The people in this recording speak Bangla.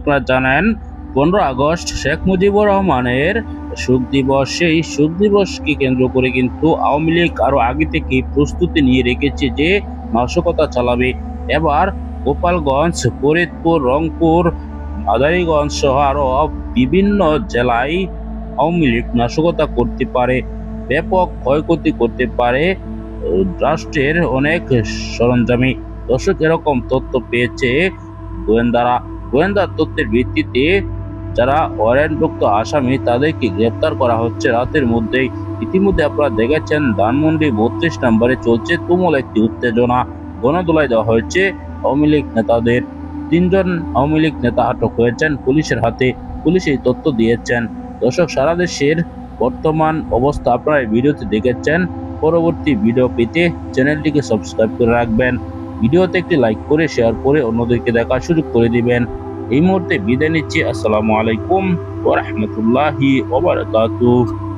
আপনারা জানেন, পনেরো আগস্ট শেখ মুজিবুর রহমানের শোক দিবস, সেই শোক দিবসকে কেন্দ্র করে কিন্তু আওয়ামী লীগ আরও আগে থেকে প্রস্তুতি নিয়ে রেখেছে যে নাশকতা চালাবে। এবার গোপালগঞ্জ, ফরিদপুর, রংপুর, মাদারীগঞ্জ সহ আরও বিভিন্ন জেলায় আওয়ামী লীগ নাশকতা করতে পারে, ব্যাপক ক্ষয়ক্ষতি করতে পারে, রাষ্ট্রের অনেক সরঞ্জামি। দর্শক, এরকম তথ্য পেয়েছে গোয়েন্দারা। গোয়েন্দা তথ্যের ভিত্তিতে যারা ওয়ারেন্টভুক্ত আসামি, তাদেরকে গ্রেপ্তার করা হচ্ছে রাতের মধ্যেই। ইতিমধ্যে আপনারা দেখেছেন, ধানমন্ডি বত্রিশ নম্বরে চলছে তুমুল একটি উত্তেজনা। গণদোলাই দেওয়া হয়েছে, আওয়ামী লীগ নেতাদের। তিনজন আওয়ামী লীগ নেতা আটক হয়েছেন, পুলিশের হাতে পুলিশ এই তথ্য দিয়েছেন। দর্শক, সারা দেশের বর্তমান অবস্থা আপনারা এই ভিডিওতে দেখেছেন। পরবর্তী ভিডিও পেতে চ্যানেলটিকে সাবস্ক্রাইব করে রাখবেন। ভিডিওতে একটি লাইক করে, শেয়ার করে অন্যদেরকে দেখার সুযোগ করে দিবেন। এই মুহূর্তে বিদায় নিচ্ছি। আসসালামু আলাইকুম ওয়া রাহমাতুল্লাহি ওয়া বারাকাতুহু।